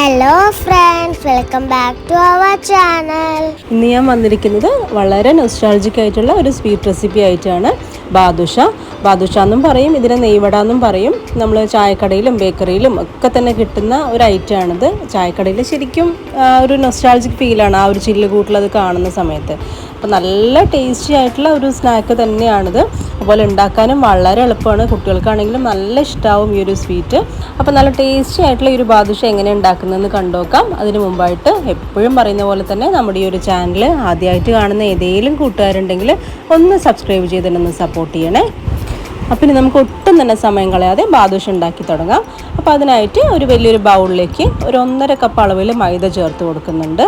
Hello friends welcome back to our channel ഇന്ന് ഞാൻ വന്നിരിക്കുന്നത് വളരെ നൊസ്റ്റാൾജിക് ആയിട്ടുള്ള ഒരു സ്വീറ്റ് റെസിപ്പി ആയിട്ടാണ് ബാദുഷ. ബാദുഷ എന്നും പറയും ഇതിനെ നെയ്വട എന്നും പറയും. നമ്മൾ ചായക്കടയിലും ബേക്കറിയിലും ഒക്കെ തന്നെ കിട്ടുന്ന ഒരു ഐറ്റമാണിത് ചായക്കടയിൽ ശരിക്കും ഒരു നൊസ്റ്റാൾജിക് ഫീലാണ് ആ ഒരു ചില്ല് കൂട്ടിലത് കാണുന്ന സമയത്ത്. അപ്പോൾ നല്ല ടേസ്റ്റി ആയിട്ടുള്ള ഒരു സ്നാക്ക് തന്നെയാണിത്. അതുപോലെ ഉണ്ടാക്കാനും വളരെ എളുപ്പമാണ്. കുട്ടികൾക്കാണെങ്കിലും നല്ല ഇഷ്ടമാവും ഈ ഒരു സ്വീറ്റ് അപ്പോൾ നല്ല ടേസ്റ്റി ആയിട്ടുള്ള ഈ ഒരു ബാദുഷ എങ്ങനെ ഉണ്ടാക്കുന്നതെന്ന് കണ്ടുനോക്കാം അതിന് മുമ്പായിട്ട് എപ്പോഴും പറയുന്ന പോലെ തന്നെ നമ്മുടെ ഈ ഒരു ചാനൽ ആദ്യമായിട്ട് കാണുന്ന ഏതെങ്കിലും കൂട്ടുകാരുണ്ടെങ്കിൽ ഒന്ന് സബ്സ്ക്രൈബ് ചെയ്ത് ഒന്ന് സപ്പോർട്ട് ചെയ്യണേ. അപ്പം ഇനി നമുക്ക് ഒട്ടും തന്നെ സമയം കളയാതെ ബാദുഷ ഉണ്ടാക്കി തുടങ്ങാം. അപ്പോൾ അതിനായിട്ട് ഒരു വലിയൊരു ബൗളിലേക്ക് ഒരു ഒന്നര കപ്പ് അളവിൽ മൈദ ചേർത്ത് കൊടുക്കുന്നുണ്ട്.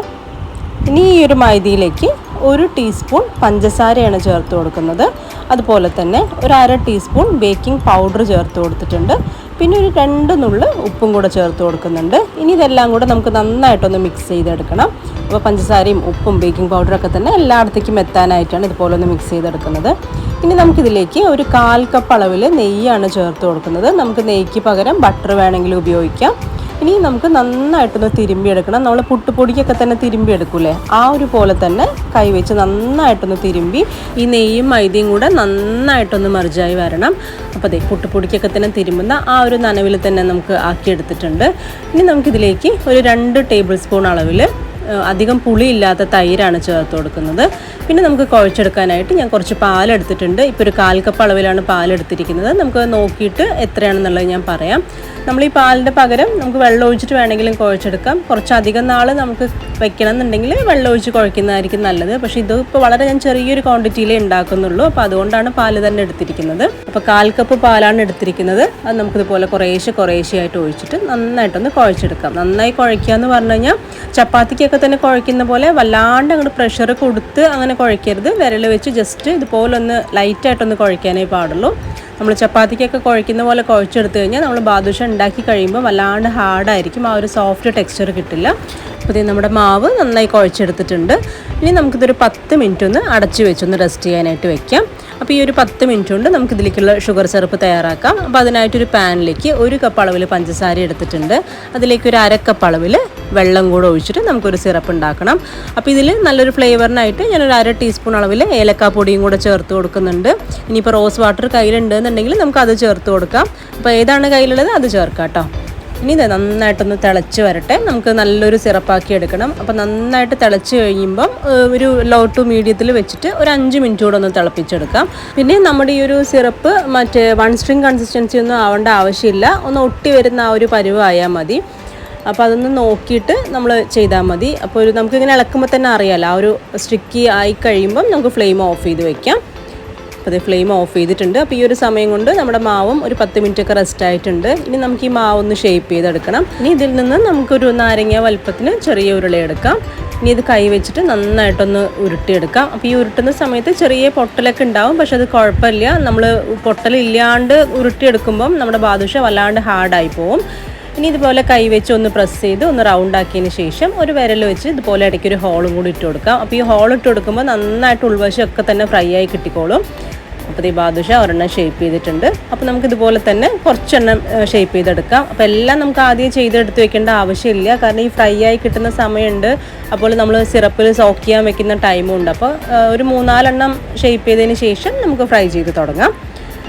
ഇനി ഈ ഒരു മൈദയിലേക്ക് ഒരു ടീസ്പൂൺ പഞ്ചസാരയാണ് ചേർത്ത് കൊടുക്കുന്നത്. അതുപോലെ തന്നെ ഒരു അര ടീസ്പൂൺ ബേക്കിംഗ് പൗഡർ ചേർത്ത് കൊടുത്തിട്ടുണ്ട്. പിന്നെ ഒരു രണ്ട് നുള്ള് ഉപ്പും കൂടെ ചേർത്ത് കൊടുക്കുന്നുണ്ട്. ഇനി ഇതെല്ലാം കൂടെ നമുക്ക് നന്നായിട്ടൊന്ന് മിക്സ് ചെയ്തെടുക്കണം. അപ്പോൾ പഞ്ചസാരയും ഉപ്പും ബേക്കിംഗ് പൗഡറും ഒക്കെ തന്നെ എല്ലായിടത്തേക്കും എത്താനായിട്ടാണ് ഇതുപോലെ ഒന്ന് മിക്സ് ചെയ്തെടുക്കുന്നത്. ഇനി നമുക്കിതിലേക്ക് ഒരു കാൽ കപ്പ് അളവിൽ നെയ്യാണ് ചേർത്ത് കൊടുക്കുന്നത്. നമുക്ക് നെയ്ക്ക് പകരം ബട്ടർ വേണമെങ്കിൽ ഉപയോഗിക്കാം. ഇനി നമുക്ക് നന്നായിട്ടൊന്ന് തിരുമ്പി എടുക്കണം നമ്മൾ പുട്ടുപൊടിക്കൊക്കെ തന്നെ തിരുമ്പി എടുക്കൂലേ ആ ഒരു പോലെ തന്നെ കൈവച്ച് നന്നായിട്ടൊന്ന് തിരുമ്പി ഈ നെയ്യും മൈദയും കൂടെ നന്നായിട്ടൊന്ന് മറിച്ചായി വരണം. അപ്പോൾ അതെ പുട്ടുപൊടിക്കൊക്കെ തന്നെ തിരുമ്പുന്ന ആ ഒരു നനവിൽ തന്നെ നമുക്ക് ആക്കിയെടുത്തിട്ടുണ്ട്. ഇനി നമുക്കിതിലേക്ക് ഒരു രണ്ട് ടേബിൾ സ്പൂൺ അളവിൽ അധികം പുളിയില്ലാത്ത തൈരാണ് ചേർത്ത് കൊടുക്കുന്നത്. പിന്നെ നമുക്ക് കുഴച്ചെടുക്കാനായിട്ട് ഞാൻ കുറച്ച് പാലെടുത്തിട്ടുണ്ട്. ഇപ്പോൾ ഒരു കാൽ കപ്പ് അളവിലാണ് പാലെടുത്തിരിക്കുന്നത്. നമുക്ക് നോക്കിയിട്ട് എത്രയാണെന്നുള്ളത് ഞാൻ പറയാം. നമ്മൾ ഈ പാലിന്റെ പകരം നമുക്ക് വെള്ളം ഒഴിച്ചിട്ട് വേണമെങ്കിലും കുഴച്ചെടുക്കാം. കുറച്ചധികം നാൾ നമുക്ക് വെക്കണം എന്നുണ്ടെങ്കിൽ വെള്ളം ഒഴിച്ച് കുഴക്കുന്നതായിരിക്കും നല്ലത്. പക്ഷേ ഇത് വളരെ ഞാൻ ചെറിയൊരു ക്വാണ്ടിറ്റിയിലേ ഉണ്ടാക്കുന്നുള്ളൂ. അപ്പോൾ അതുകൊണ്ടാണ് പാൽ തന്നെ എടുത്തിരിക്കുന്നത്. അപ്പോൾ കാൽ കപ്പ് പാലാണ് എടുത്തിരിക്കുന്നത്. അത് നമുക്കിതുപോലെ കുറേശ്ശെ കുറേശ്ശെ ആയിട്ട് ഒഴിച്ചിട്ട് നന്നായിട്ടൊന്ന് കുഴച്ചെടുക്കാം. നന്നായി കുഴയ്ക്കുക എന്ന് പറഞ്ഞു കഴിഞ്ഞാൽ ചപ്പാത്തിക്കൊക്കെ തന്നെ കുഴയ്ക്കുന്ന പോലെ വല്ലാണ്ട് അങ്ങോട്ട് പ്രഷർ കൊടുത്ത് അങ്ങനെ കുഴയ്ക്കരുത്. വിരൽ വെച്ച് ജസ്റ്റ് ഇതുപോലെ ഒന്ന് ലൈറ്റായിട്ടൊന്ന് കുഴയ്ക്കാനേ പാടുള്ളൂ. നമ്മൾ ചപ്പാത്തിക്കൊക്കെ കുഴയ്ക്കുന്ന പോലെ കുഴച്ചെടുത്ത് കഴിഞ്ഞാൽ നമ്മൾ ബാദുഷ ഉണ്ടാക്കി കഴിയുമ്പോൾ വല്ലാണ്ട് ഹാർഡായിരിക്കും ആ ഒരു സോഫ്റ്റ് ടെക്സ്ചർ കിട്ടില്ല. അപ്പോൾ ഇത് നമ്മുടെ മാവ് നന്നായി കുഴച്ചെടുത്തിട്ടുണ്ട്. ഇനി നമുക്കിതൊരു പത്ത് മിനിറ്റ് ഒന്ന് അടച്ച് വെച്ചൊന്ന് റെസ്റ്റ് ചെയ്യാനായിട്ട് വെക്കാം. അപ്പോൾ ഈ ഒരു പത്ത് മിനിറ്റ് കൊണ്ട് നമുക്ക് ഇതിലേക്കുള്ള ഷുഗർ സിറപ്പ് തയ്യാറാക്കാം. അപ്പോൾ അതിനായിട്ടൊരു പാനിലേക്ക് ഒരു കപ്പ് അളവിൽ പഞ്ചസാര എടുത്തിട്ടുണ്ട്. അതിലേക്ക് ഒരു അര കപ്പ് അളവിൽ വെള്ളം കൂടെ ഒഴിച്ചിട്ട് നമുക്കൊരു സിറപ്പ് ഉണ്ടാക്കണം. അപ്പോൾ ഇതിൽ നല്ലൊരു ഫ്ലേവറിനായിട്ട് ഞാനൊരു അര ടീസ്പൂൺ അളവിൽ ഏലക്കാപ്പൊടിയും കൂടെ ചേർത്ത് കൊടുക്കുന്നുണ്ട്. ഇനിയിപ്പോൾ റോസ് വാട്ടർ കയ്യിലുണ്ടെന്നുണ്ടെങ്കിൽ എന്നുണ്ടെങ്കിൽ നമുക്ക് അത് ചേർത്ത് കൊടുക്കാം. അപ്പോൾ ഏതാണ് കയ്യിലുള്ളത്? അത് ചേർക്കാം കേട്ടോ. ഇനി ഇത് നന്നായിട്ടൊന്ന് തിളച്ച് വരട്ടെ. നമുക്ക് നല്ലൊരു സിറപ്പാക്കി എടുക്കണം. അപ്പോൾ നന്നായിട്ട് തിളച്ച് കഴിയുമ്പം ഒരു ലോ ടു മീഡിയത്തിൽ വെച്ചിട്ട് ഒരു അഞ്ച് മിനിറ്റ് കൂടെ ഒന്ന് തിളപ്പിച്ചെടുക്കാം. പിന്നെ നമ്മുടെ ഈ ഒരു സിറപ്പ് മറ്റേ വൺ സ്ട്രിങ് കൺസിസ്റ്റൻസി ഒന്നും ആവേണ്ട ആവശ്യമില്ല. ഒന്ന് ഒട്ടി വരുന്ന ആ ഒരു പരുവായാൽ മതി. അപ്പോൾ അതൊന്ന് നോക്കിയിട്ട് നമ്മൾ ചെയ്താൽ മതി. അപ്പോൾ ഒരു നമുക്കിങ്ങനെ ഇളക്കുമ്പോൾ തന്നെ അറിയാമല്ലോ ആ ഒരു സ്റ്റിക്കി ആയി കഴിയുമ്പം നമുക്ക് ഫ്ലെയിം ഓഫ് ചെയ്ത് വെക്കാം. അപ്പോൾ അത് ഫ്ലെയിം ഓഫ് ചെയ്തിട്ടുണ്ട്. അപ്പോൾ ഈ ഒരു സമയം കൊണ്ട് നമ്മുടെ മാവും ഒരു പത്ത് മിനിറ്റ് ഒക്കെ റെസ്റ്റ് ആയിട്ടുണ്ട്. ഇനി നമുക്ക് ഈ മാവ് ഒന്ന് ഷേപ്പ് ചെയ്തെടുക്കണം. ഇനി ഇതിൽ നിന്ന് നമുക്കൊരു നാരങ്ങ വലുപ്പത്തിന് ചെറിയ ഉരുള എടുക്കാം. ഇനി ഇത് കൈ വെച്ചിട്ട് നന്നായിട്ടൊന്ന് ഉരുട്ടിയെടുക്കാം. അപ്പോൾ ഈ ഉരുട്ടുന്ന സമയത്ത് ചെറിയ പൊട്ടലൊക്കെ ഉണ്ടാവും പക്ഷെ അത് കുഴപ്പമില്ല. നമ്മൾ പൊട്ടലില്ലാണ്ട് ഉരുട്ടിയെടുക്കുമ്പം നമ്മുടെ ബാദുഷ വല്ലാണ്ട് ഹാർഡായി പോവും. ഇനി ഇതുപോലെ കൈ വെച്ച് ഒന്ന് പ്രസ് ചെയ്ത് ഒന്ന് റൗണ്ട് ആക്കിയതിന് ശേഷം ഒരു വിരൽ വെച്ച് ഇതുപോലെ ഇടയ്ക്ക് ഒരു ഹോളും കൂടി ഇട്ട് കൊടുക്കാം. അപ്പോൾ ഈ ഹോൾ ഇട്ട് കൊടുക്കുമ്പോൾ നന്നായിട്ട് ഉൾവശം ഒക്കെ തന്നെ ഫ്രൈ ആയി കിട്ടിക്കോളും. അപ്പോൾ ഈ ബാദുഷ ഒരെണ്ണം ഷേപ്പ് ചെയ്തിട്ടുണ്ട്. അപ്പോൾ നമുക്ക് ഇതുപോലെ തന്നെ കുറച്ചെണ്ണം ഷേപ്പ് ചെയ്തെടുക്കാം. അപ്പോൾ എല്ലാം നമുക്ക് ആദ്യം ചെയ്തെടുത്ത് വെക്കേണ്ട ആവശ്യമില്ല. കാരണം ഈ ഫ്രൈ ആയി കിട്ടുന്ന സമയമുണ്ട്. അപ്പോൾ നമ്മൾ സിറപ്പിൽ സോക്ക് ചെയ്യാൻ വെക്കുന്ന ടൈമും ഉണ്ട്. അപ്പോൾ ഒരു മൂന്നാലെണ്ണം ഷേപ്പ് ചെയ്തതിന് ശേഷം നമുക്ക് ഫ്രൈ ചെയ്ത് തുടങ്ങാം.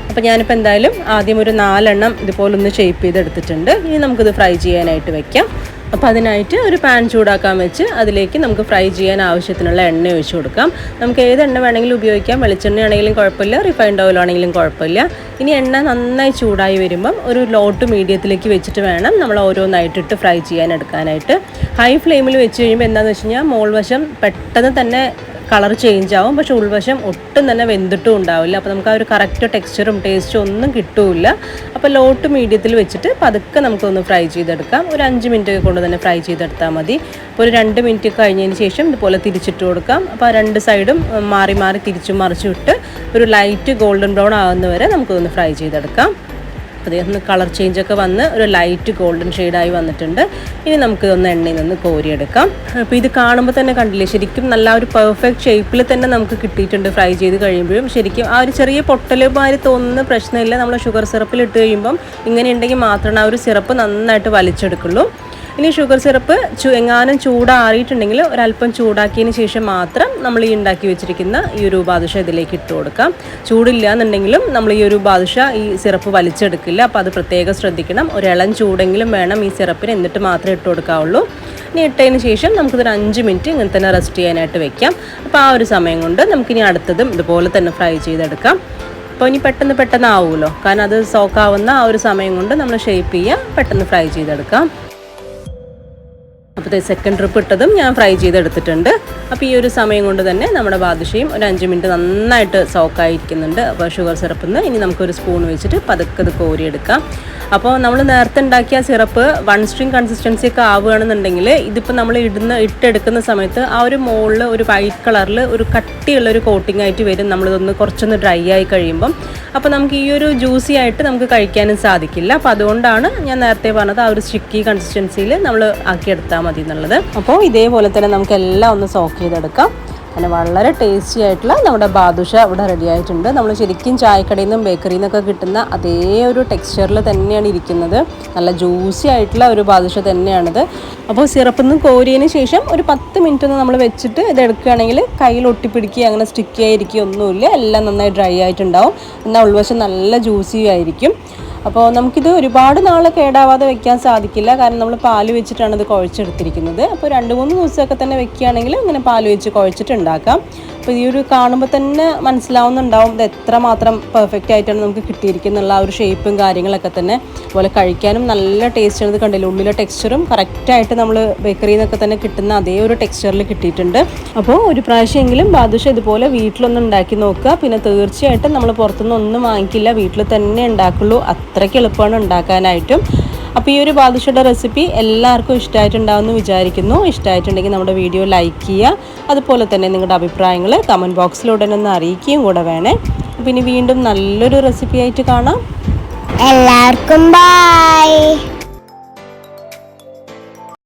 അപ്പോൾ ഞാനിപ്പോൾ എന്തായാലും ആദ്യം ഒരു നാലെണ്ണം ഇതുപോലെ ഒന്ന് ഷേപ്പ് ചെയ്തെടുത്തിട്ടുണ്ട്. ഇനി നമുക്കിത് ഫ്രൈ ചെയ്യാനായിട്ട് വെക്കാം. അപ്പോൾ അതിനായിട്ട് ഒരു പാൻ ചൂടാക്കാൻ വെച്ച് അതിലേക്ക് നമുക്ക് ഫ്രൈ ചെയ്യാൻ ആവശ്യത്തിനുള്ള എണ്ണ ഒഴിച്ച് കൊടുക്കാം. നമുക്ക് ഏത് എണ്ണ വേണമെങ്കിലും ഉപയോഗിക്കാം. വെളിച്ചെണ്ണ ആണെങ്കിലും കുഴപ്പമില്ല. റിഫൈൻഡ് ഓയിൽ ആണെങ്കിലും കുഴപ്പമില്ല. ഇനി എണ്ണ നന്നായി ചൂടായി വരുമ്പം ഒരു ലോ ടു മീഡിയത്തിലേക്ക് വെച്ചിട്ട് വേണം നമ്മൾ ഓരോന്നായിട്ടിട്ട് ഫ്രൈ ചെയ്യാൻ എടുക്കാനായിട്ട്. ഹൈ ഫ്ലെയിമിൽ വെച്ച് കഴിയുമ്പോൾ എന്താണെന്ന് വെച്ച് കഴിഞ്ഞാൽ മോൾ വശം പെട്ടെന്ന് തന്നെ കളർ ചേഞ്ച് ആവും. പക്ഷെ ഉൾവശം ഒട്ടും തന്നെ വെന്തിട്ടും ഉണ്ടാവില്ല. അപ്പോൾ നമുക്ക് ആ ഒരു കറക്റ്റ് ടെക്സ്ചറും ടേസ്റ്റും ഒന്നും കിട്ടില്ല. അപ്പോൾ ലോ ടു മീഡിയത്തിൽ വെച്ചിട്ട് പതുക്കെ നമുക്കൊന്ന് ഫ്രൈ ചെയ്തെടുക്കാം. ഒരു അഞ്ച് മിനിറ്റ് കൊണ്ട് തന്നെ ഫ്രൈ ചെയ്തെടുത്താൽ മതി. അപ്പോൾ ഒരു രണ്ട് മിനിറ്റ് കഴിഞ്ഞതിന് ശേഷം ഇതുപോലെ തിരിച്ചിട്ട് കൊടുക്കാം. അപ്പോൾ ആ രണ്ട് സൈഡും മാറി മാറി തിരിച്ചും മറിച്ചും ഇട്ട് ഒരു ലൈറ്റ് ഗോൾഡൻ ബ്രൗൺ ആകുന്നവരെ നമുക്കൊന്ന് ഫ്രൈ ചെയ്തെടുക്കാം. അപ്പോൾ കളർ ചേഞ്ച് ഒക്കെ വന്ന് ഒരു ലൈറ്റ് ഗോൾഡൻ ഷെയ്ഡായി വന്നിട്ടുണ്ട്. ഇനി നമുക്ക് ഒന്ന് എണ്ണയിൽ നിന്ന് കോരിയെടുക്കാം. അപ്പോൾ ഇത് കാണുമ്പോൾ തന്നെ കണ്ടില്ലേ ശരിക്കും നല്ല ഒരു പെർഫെക്റ്റ് ഷേപ്പിൽ തന്നെ നമുക്ക് കിട്ടിയിട്ടുണ്ട് ഫ്രൈ ചെയ്ത് കഴിയുമ്പോഴും. ശരിക്കും ആ ഒരു ചെറിയ പൊട്ടലുമാതിരി തോന്നുന്ന പ്രശ്നമില്ല. നമ്മൾ ഷുഗർ സിറപ്പിൽ ഇട്ട് കഴിയുമ്പം ഇങ്ങനെ മാത്രമാണ് ആ ഒരു സിറപ്പ് നന്നായിട്ട് വലിച്ചെടുക്കുള്ളൂ. ഇനി ഷുഗർ സിറപ്പ് എങ്ങാനും ചൂടാറിയിട്ടുണ്ടെങ്കിൽ ഒരല്പം ചൂടാക്കിയതിന് ശേഷം മാത്രം നമ്മൾ ഈ ഉണ്ടാക്കി വെച്ചിരിക്കുന്ന ഈ ഒരു ബാദുഷ ഇതിലേക്ക് ഇട്ട് കൊടുക്കാം. ചൂടില്ല എന്നുണ്ടെങ്കിലും നമ്മൾ ഈ ഒരു ബാദുഷ ഈ സിറപ്പ് വലിച്ചെടുക്കില്ല. അപ്പോൾ അത് പ്രത്യേകം ശ്രദ്ധിക്കണം. ഒരു ഇളം ചൂടെങ്കിലും വേണം ഈ സിറപ്പിന് എന്നിട്ട് മാത്രമേ ഇട്ട് കൊടുക്കാവുള്ളൂ. ഇനി ഇട്ടതിന് ശേഷം നമുക്കിതൊരു അഞ്ച് മിനിറ്റ് ഇങ്ങനെ തന്നെ റെസ്റ്റ് ചെയ്യാനായിട്ട് വെക്കാം. അപ്പോൾ ആ ഒരു സമയം കൊണ്ട് നമുക്കിനി അടുത്തതും ഇതുപോലെ തന്നെ ഫ്രൈ ചെയ്തെടുക്കാം. അപ്പോൾ ഇനി പെട്ടെന്ന് പെട്ടെന്ന് ആവുമല്ലോ കാരണം അത് സോക്കാവുന്ന ആ ഒരു സമയം കൊണ്ട് നമ്മൾ ഷേപ്പ് ചെയ്യുക പെട്ടെന്ന് ഫ്രൈ ചെയ്തെടുക്കാം. അപ്പോൾ സെക്കൻഡ് ട്രിപ്പ് ഇട്ടതും ഞാൻ ഫ്രൈ ചെയ്തെടുത്തിട്ടുണ്ട്. അപ്പോൾ ഈ ഒരു സമയം കൊണ്ട് തന്നെ നമ്മുടെ ബാദുഷയും ഒരു അഞ്ച് മിനിറ്റ് നന്നായിട്ട് സോക്കായിരിക്കുന്നുണ്ട് അപ്പോൾ ഷുഗർ സിറപ്പിൽ നിന്ന് ഇനി നമുക്കൊരു സ്പൂൺ വെച്ചിട്ട് പതുക്കെ ഇത് കോരിയെടുക്കാം. അപ്പോൾ നമ്മൾ നേരത്തെ ഉണ്ടാക്കിയ സിറപ്പ് വൺ സ്ട്രിങ് കൺസിസ്റ്റൻസി ഒക്കെ ആവുകയാണെന്നുണ്ടെങ്കിൽ ഇതിപ്പോൾ നമ്മൾ ഇടുന്ന ഇട്ടെടുക്കുന്ന സമയത്ത് ആ ഒരു മുകളിൽ ഒരു വൈറ്റ് കളറിൽ ഒരു കട്ടിയുള്ള ഒരു കോട്ടിംഗ് ആയിട്ട് വരും. നമ്മളിതൊന്ന് കുറച്ചൊന്ന് ഡ്രൈ ആയി കഴിയുമ്പം. അപ്പോൾ നമുക്ക് ഈ ഒരു ജ്യൂസി ആയിട്ട് നമുക്ക് കഴിക്കാനും സാധിക്കില്ല. അപ്പോൾ അതുകൊണ്ടാണ് ഞാൻ നേരത്തെ പറഞ്ഞത് ആ ഒരു സ്റ്റിക്കി കൺസിസ്റ്റൻസിയിൽ നമ്മൾ ആക്കിയെടുത്താൽ മതി എന്നുള്ളത് അപ്പോൾ ഇതേപോലെ തന്നെ നമുക്ക് എല്ലാം ഒന്ന് സോക്ക് ചെയ്തെടുക്കാം. അങ്ങനെ വളരെ ടേസ്റ്റി ആയിട്ടുള്ള നമ്മുടെ ബാദുഷ ഇവിടെ റെഡി ആയിട്ടുണ്ട്. നമ്മൾ ശരിക്കും ചായക്കടയിൽ നിന്നും ബേക്കറിയിൽ നിന്നൊക്കെ കിട്ടുന്ന അതേ ഒരു ടെക്സ്ചറിൽ തന്നെയാണ് ഇരിക്കുന്നത്. നല്ല ജ്യൂസി ആയിട്ടുള്ള ഒരു ബാദുഷ തന്നെയാണിത്. അപ്പോൾ സിറപ്പിൽ നിന്ന് കോരിയതിന് ശേഷം ഒരു പത്ത് മിനിറ്റ് ഒന്ന് നമ്മൾ വെച്ചിട്ട് ഇത് എടുക്കുകയാണെങ്കിൽ കയ്യിൽ ഒട്ടിപ്പിടിക്കുക അങ്ങനെ സ്റ്റിക്കി ആയിരിക്കുക ഒന്നുമില്ല. എല്ലാം നന്നായി ഡ്രൈ ആയിട്ടുണ്ടാവും. എന്നാൽ ഉൾവശം നല്ല ജ്യൂസി ആയിരിക്കും. അപ്പോൾ നമുക്കിത് ഒരുപാട് നാൾ കേടാവാതെ വെക്കാൻ സാധിക്കില്ല. കാരണം നമ്മൾ പാൽ വെച്ചിട്ടാണ് ഇത് കുഴച്ചെടുത്തിരിക്കുന്നത്. അപ്പോൾ രണ്ട് മൂന്ന് ദിവസമൊക്കെ തന്നെ വെക്കുകയാണെങ്കിൽ ഇങ്ങനെ പാൽ വെച്ച് കുഴച്ചിട്ട് ഉണ്ടാക്കാം. അപ്പോൾ ഈ ഒരു കാണുമ്പോൾ തന്നെ മനസ്സിലാവുന്നുണ്ടാവും ഇത് എത്രമാത്രം പെർഫെക്റ്റ് ആയിട്ടാണ് നമുക്ക് കിട്ടിയിരിക്കുന്നുള്ള ആ ഒരു ഷേപ്പും കാര്യങ്ങളൊക്കെ തന്നെ. അതുപോലെ കഴിക്കാനും നല്ല ടേസ്റ്റാണ് ഇത് കണ്ടില്ല? ഉള്ളിലെ ടെക്സ്ചറും കറക്റ്റായിട്ട് നമ്മൾ ബേക്കറിയിൽ നിന്നൊക്കെ തന്നെ കിട്ടുന്ന അതേ ഒരു ടെക്സ്ചറിൽ കിട്ടിയിട്ടുണ്ട്. അപ്പോൾ ഒരു പ്രാവശ്യമെങ്കിലും ബാദുഷ ഇതുപോലെ വീട്ടിലൊന്ന് ഉണ്ടാക്കി നോക്കുക. പിന്നെ തീർച്ചയായിട്ടും നമ്മൾ പുറത്തുനിന്ന് ഒന്നും വാങ്ങിക്കില്ല. വീട്ടിൽ തന്നെ ഉണ്ടാക്കുള്ളൂ. അത്രയ്ക്ക് എളുപ്പമാണ് ഉണ്ടാക്കാനായിട്ടും. അപ്പോൾ ഈ ഒരു ബാദുഷയുടെ റെസിപ്പി എല്ലാവർക്കും ഇഷ്ടമായിട്ടുണ്ടാവുമെന്ന് വിചാരിക്കുന്നു. ഇഷ്ടമായിട്ടുണ്ടെങ്കിൽ നമ്മുടെ വീഡിയോ ലൈക്ക് ചെയ്യുക. അതുപോലെ തന്നെ നിങ്ങളുടെ അഭിപ്രായങ്ങൾ കമന്റ് ബോക്സിലൂടെ ഒന്ന് അറിയിക്കുകയും കൂടെ വേണേ. ഇനി വീണ്ടും നല്ലൊരു റെസിപ്പി ആയിട്ട് കാണാം. എല്ലാവർക്കും ബൈ